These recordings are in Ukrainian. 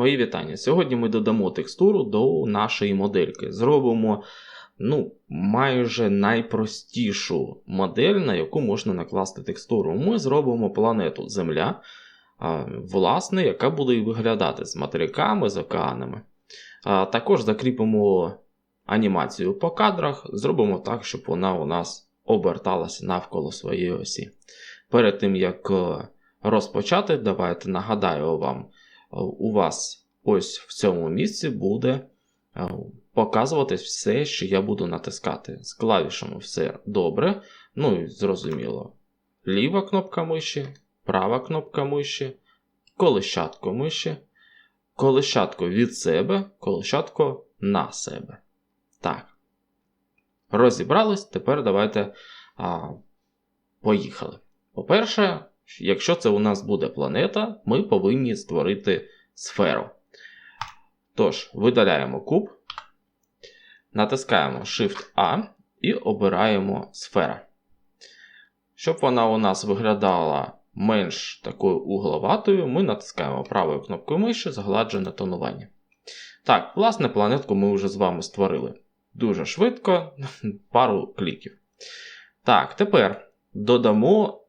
Мої вітання. Сьогодні ми додамо текстуру до нашої модельки. Зробимо ну, майже найпростішу модель, на яку можна накласти текстуру. Ми зробимо планету Земля, власне, яка буде виглядати з материками, з океанами. Також закріпимо анімацію по кадрах, зробимо так, щоб вона у нас оберталася навколо своєї осі. Перед тим, як е, розпочати, давайте нагадаю вам у вас ось в цьому місці буде е, показуватись все, що я буду натискати. З клавішами все добре. Ну і зрозуміло. Ліва кнопка миші, права кнопка миші, колещатко миші, колещатко від себе, колещатко на себе. Так. Розібрались, тепер давайте а, поїхали. По-перше, Якщо це у нас буде планета, ми повинні створити сферу. Тож, видаляємо куб, натискаємо Shift-A і обираємо сфера. Щоб вона у нас виглядала менш такою угловатою, ми натискаємо правою кнопкою миші згладжене тонування. Так, власне, планетку ми вже з вами створили. Дуже швидко, пару кліків. Так, тепер додамо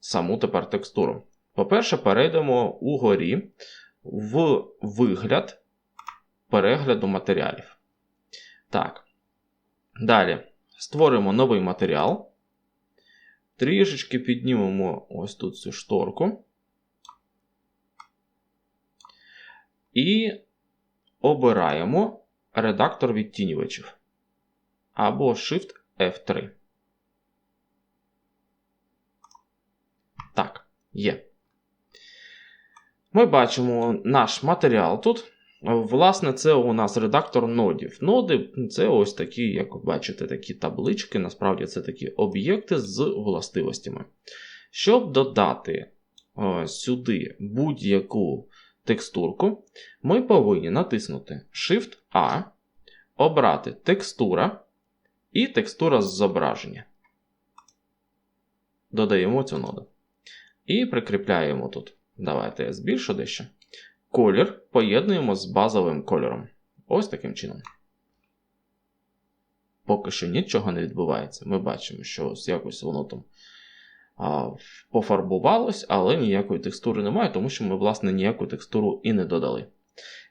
саму тепер текстуру. По-перше, перейдемо угорі в вигляд перегляду матеріалів. Так. Далі створимо новий матеріал. Трішечки піднімемо ось тут цю шторку. І обираємо редактор відтінювачів. Або Shift F3. Так, є. Ми бачимо наш матеріал тут. Власне, це у нас редактор нодів. Ноди це ось такі, як ви бачите, такі таблички. Насправді це такі об'єкти з властивостями. Щоб додати о, сюди будь-яку текстурку, ми повинні натиснути Shift-A, обрати текстура і текстура з зображення. Додаємо цю ноду. І прикріпляємо тут. Давайте я збільшу дещо. Колір поєднуємо з базовим кольором. Ось таким чином. Поки що нічого не відбувається. Ми бачимо, що ось якось воно там а, пофарбувалось, але ніякої текстури немає, тому що ми, власне, ніяку текстуру і не додали.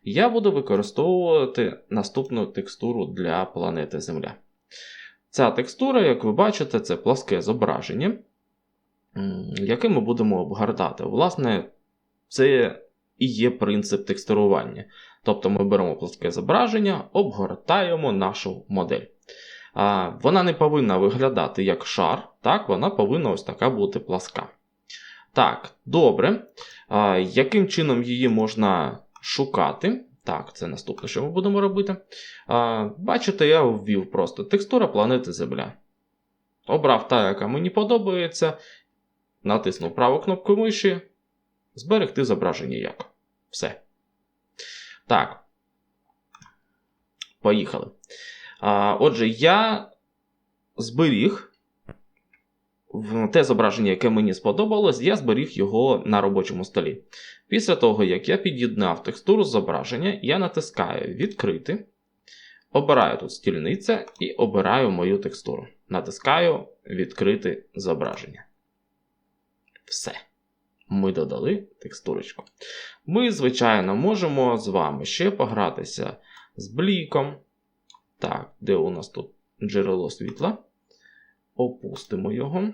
Я буду використовувати наступну текстуру для планети Земля. Ця текстура, як ви бачите, це пласке зображення який ми будемо обгортати. Власне, це і є принцип текстурування. Тобто ми беремо пласке зображення, обгортаємо нашу модель. Вона не повинна виглядати як шар, так, вона повинна ось така бути пласка. Так, добре. А, Яким чином її можна шукати? Так, це наступне, що ми будемо робити. А, Бачите, я ввів просто текстура планети Земля. Обрав та, яка мені подобається, Натиснув праву кнопку миші. Зберегти зображення як. Все. Так. Поїхали. А, Отже, я зберіг те зображення, яке мені сподобалось, я зберіг його на робочому столі. Після того, як я під'єднав текстуру зображення, я натискаю Відкрити. Обираю тут стільниця і обираю мою текстуру. Натискаю Відкрити зображення. Все. Ми додали текстурочку. Ми, звичайно, можемо з вами ще погратися з бліком. Так, де у нас тут джерело світла? Опустимо його.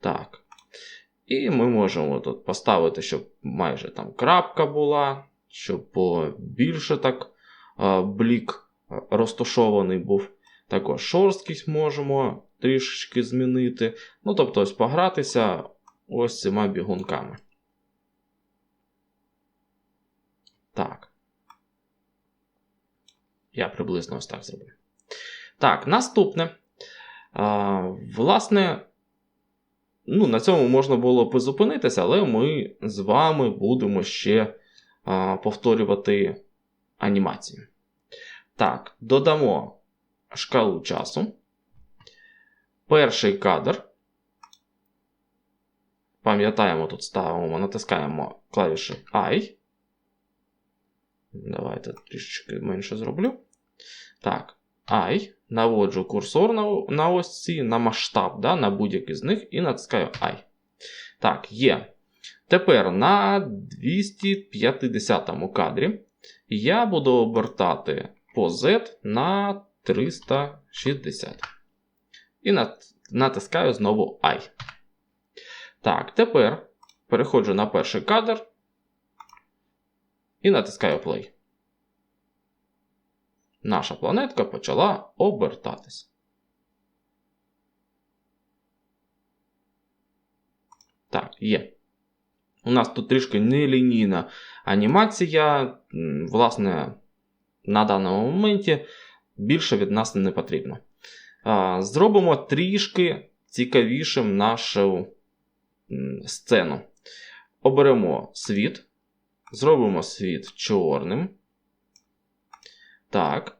Так. І ми можемо тут поставити, щоб майже там крапка була, щоб більше так блік розташований був. Також шорсткість можемо трішечки змінити. Ну, тобто, ось погратися ось цими бігунками. Так. Я приблизно ось так зроблю. Так, наступне. А, Власне, ну, на цьому можна було б зупинитися, але ми з вами будемо ще а, повторювати анімацію. Так, додамо шкалу часу. Перший кадр. пам'ятаємо, тут ставимо, натискаємо клавіші I. Давайте трішечки менше зроблю. Так, I. Наводжу курсор на на ось ці, на масштаб, да, на будь-який з них, і натискаю I. Так, є. Тепер на 250 кадрі я буду обертати по Z на 360. І натискаю знову I. Так, тепер переходжу на перший кадр і натискаю Play. Наша планетка почала обертатись. Так, є. У нас тут трішки нелінійна анімація. Власне, на даному моменті більше від нас не потрібно. Зробимо трішки цікавішим нашу сцену. Оберемо світ. Зробимо світ чорним. Так.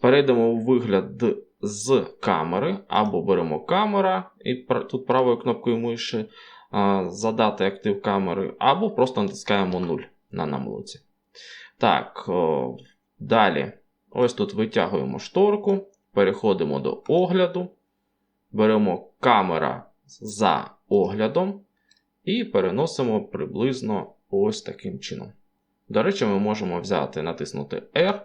Перейдемо у вигляд з камери, або беремо камера, і тут правою кнопкою миші задати актив камери, або просто натискаємо 0 на намлоці. Так, о, далі. Ось тут витягуємо шторку, переходимо до огляду, беремо камера за оглядом і переносимо приблизно ось таким чином. До речі, ми можемо взяти, натиснути R,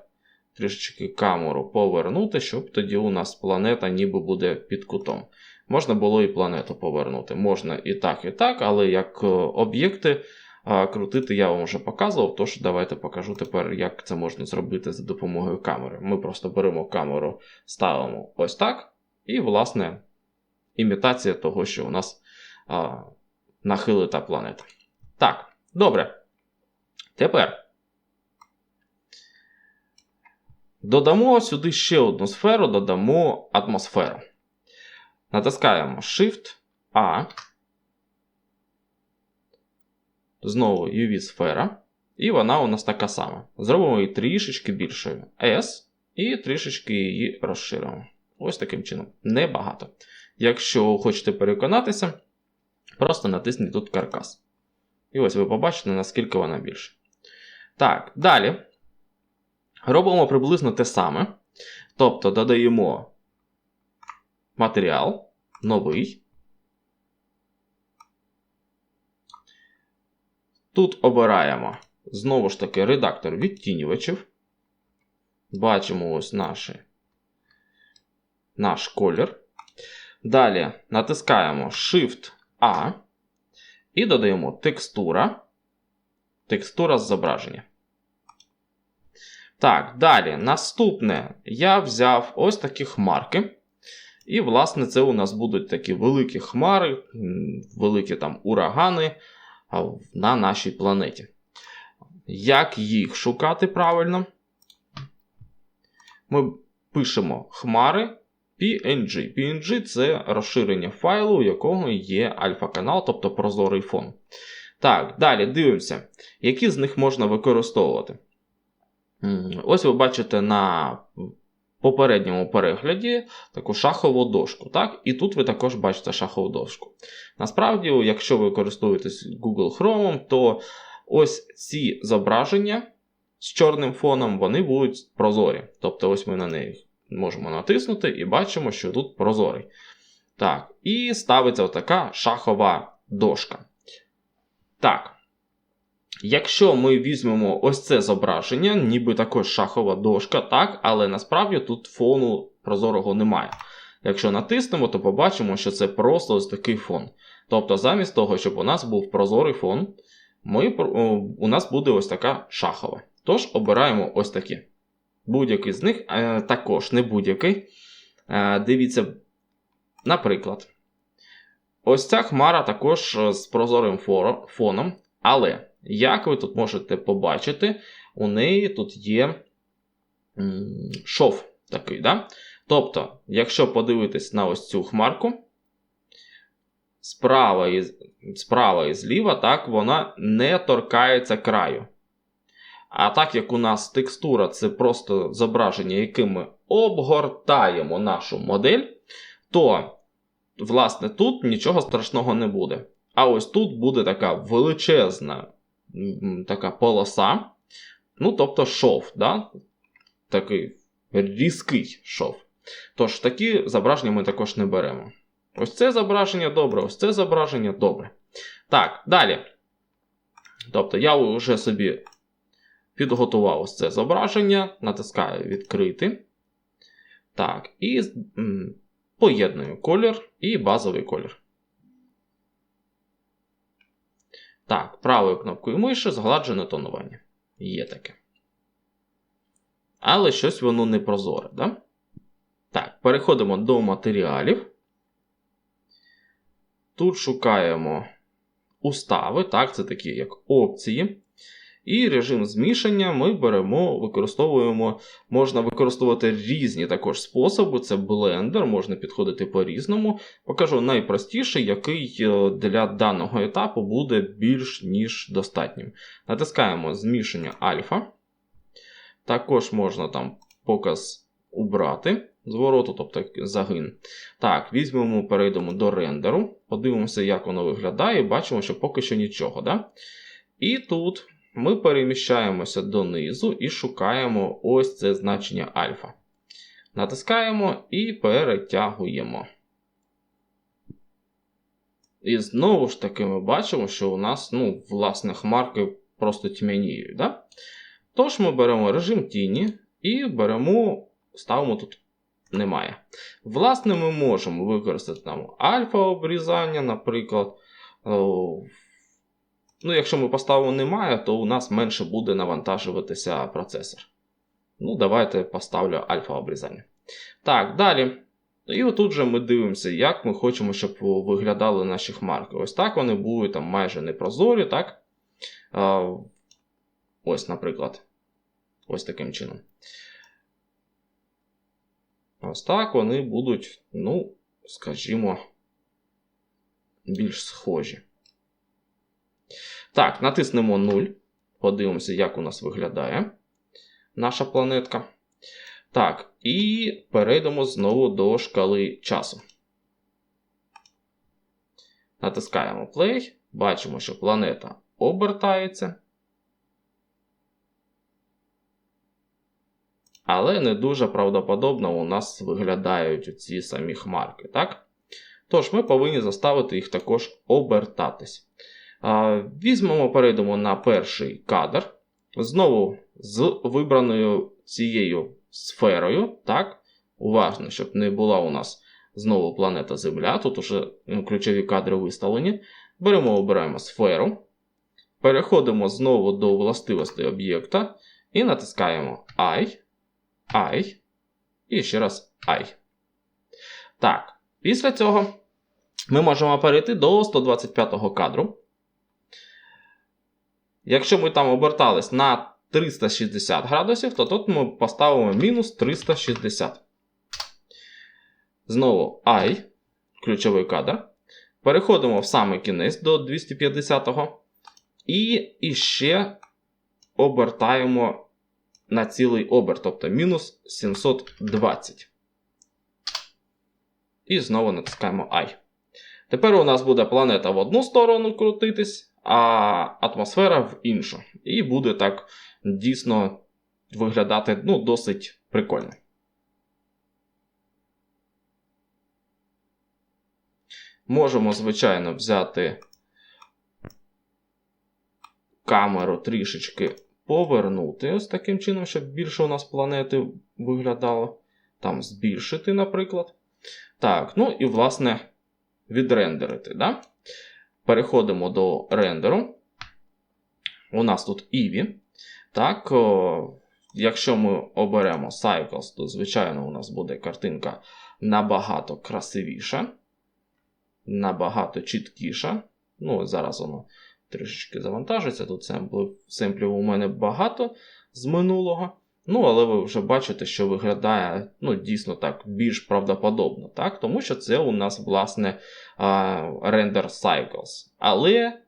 трішечки камеру повернути, щоб тоді у нас планета ніби буде під кутом. Можна було і планету повернути. Можна і так, і так, але як е, крутити я вам вже показував, тож давайте покажу тепер, як це можна зробити за допомогою камери. Ми просто беремо камеру, ставимо ось так, і, власне, імітація того, що у нас а, нахилита планета. Так, добре. Тепер. Додамо сюди ще одну сферу, додамо атмосферу. Натискаємо Shift-A. Знову UV-сфера. І вона у нас така сама. Зробимо її трішечки більшою. S. І трішечки її розширимо. Ось таким чином. Небагато. Якщо хочете переконатися, просто натисніть тут каркас. І ось ви побачите, наскільки вона більша. Так, далі. Робимо приблизно те саме. Тобто додаємо матеріал новий. Тут обираємо знову ж таки редактор відтінювачів. Бачимо ось наші, наш колір. Далі натискаємо Shift-A і додаємо текстура. Текстура з зображення. Так, далі. Наступне я взяв ось такі хмарки. І, власне, це у нас будуть такі великі хмари, великі там урагани на нашій планеті. Як їх шукати правильно? Ми пишемо хмари PNG. PNG це розширення файлу, у якого є альфа-канал, тобто прозорий фон. Так, далі дивимося, які з них можна використовувати. Ось ви бачите на попередньому перегляді таку шахову дошку. так? І тут ви також бачите шахову дошку. Насправді, якщо ви користуєтесь Google Chrome, то ось ці зображення з чорним фоном вони будуть прозорі. Тобто, ось ми на неї можемо натиснути і бачимо, що тут прозорий. Так, і ставиться така шахова дошка. Так. Якщо ми візьмемо ось це зображення, ніби також шахова дошка, так, але насправді тут фону прозорого немає. Якщо натиснемо, то побачимо, що це просто ось такий фон. Тобто, замість того, щоб у нас був прозорий фон, ми, у нас буде ось така шахова. Тож обираємо ось такі. Будь-який з них, е, також не будь-який. Е, дивіться, наприклад, ось ця хмара також е, з прозорим фоном, але. Як ви тут можете побачити, у неї тут є шов такий. да? Тобто, якщо подивитись на ось цю хмарку, справа і справа і зліва, так, вона не торкається краю. А так як у нас текстура це просто зображення, яким ми обгортаємо нашу модель, то, власне, тут нічого страшного не буде. А ось тут буде така величезна така полоса. Ну, тобто шов, да? такий різкий шов. Тож, такі зображення ми також не беремо. Ось це зображення добре, ось це зображення добре. Так, далі. Тобто, я вже собі підготував ось це зображення, натискаю відкрити. Так, і поєдную колір і базовий колір. Так, правою кнопкою миші згладжене тонування. Є таке. Але щось воно не прозоре, да? Так, переходимо до матеріалів. Тут шукаємо устави, так, це такі як опції. І режим змішання ми беремо, використовуємо, можна використовувати різні також способи. Це блендер, можна підходити по-різному. Покажу найпростіший, який е, для даного етапу буде більш ніж достатнім. Натискаємо змішання альфа. Також можна там показ убрати звороту, тобто загин. Так, візьмемо, перейдемо до рендеру, подивимося, як воно виглядає, бачимо, що поки що нічого. Да? І тут ми переміщаємося донизу і шукаємо ось це значення альфа. Натискаємо і перетягуємо. І знову ж таки ми бачимо, що у нас, ну, власне, хмарки просто тьмяніють. Да? Тож ми беремо режим тіні і беремо, ставимо тут немає. Власне, ми можемо використати там альфа-обрізання, наприклад. Ну, Якщо ми поставимо немає, то у нас менше буде навантажуватися процесор. Ну, Давайте поставлю альфа-обрізання. Так, далі. І отут же ми дивимося, як ми хочемо, щоб виглядали наші хмарки. Ось так вони будуть там майже непрозорі, так? А, Ось, наприклад. Ось таким чином. Ось так вони будуть, ну, скажімо, більш схожі. Так, натиснемо 0. Подивимося, як у нас виглядає наша планетка. Так, і перейдемо знову до шкали часу. Натискаємо Play. Бачимо, що планета обертається. Але не дуже правдоподобно у нас виглядають ці самі хмарки. так? Тож ми повинні заставити їх також обертатись. Візьмемо, перейдемо на перший кадр. Знову з вибраною цією сферою. так? Уважно, щоб не була у нас знову планета Земля. Тут уже ключові кадри виставлені. Беремо, обираємо сферу. Переходимо знову до властивостей об'єкта і натискаємо I. I. І ще раз I. Так, після цього ми можемо перейти до 125 кадру. Якщо ми там обертались на 360 градусів, то тут ми поставимо мінус 360. Знову I, ключовий кадр. Переходимо в самий кінець до 250-го. І іще обертаємо на цілий оберт, тобто мінус 720. І знову натискаємо I. Тепер у нас буде планета в одну сторону крутитись, а атмосфера в іншу. І буде так дійсно виглядати ну, досить прикольно. Можемо, звичайно, взяти камеру трішечки повернути ось таким чином, щоб більше у нас планети виглядало. Там збільшити, наприклад. Так, ну і, власне, відрендерити. Да? Переходимо до рендеру. У нас тут Eevee. Так, о, Якщо ми оберемо Cycles, то, звичайно, у нас буде картинка набагато красивіша, набагато чіткіша. Ну, зараз воно трішечки завантажиться. Тут семплів, у мене багато з минулого. Ну, але ви вже бачите, що виглядає ну, дійсно так більш правдоподобно, так? тому що це у нас, власне, рендер Cycles. Але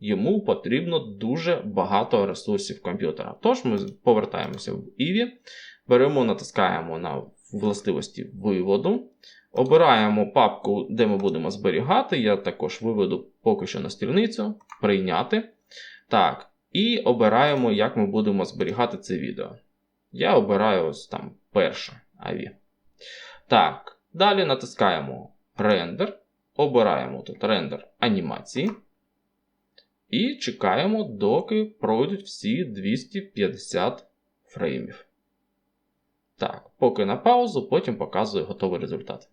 йому потрібно дуже багато ресурсів комп'ютера. Тож ми повертаємося в Eevee, беремо, натискаємо на властивості виводу. Обираємо папку, де ми будемо зберігати. Я також виведу поки що на стільницю, прийняти. Так, і обираємо, як ми будемо зберігати це відео. Я обираю ось там перше AVI. Так, далі натискаємо рендер. Обираємо тут рендер анімації. І чекаємо, доки пройдуть всі 250 фреймів. Так, поки на паузу, потім показую готовий результат.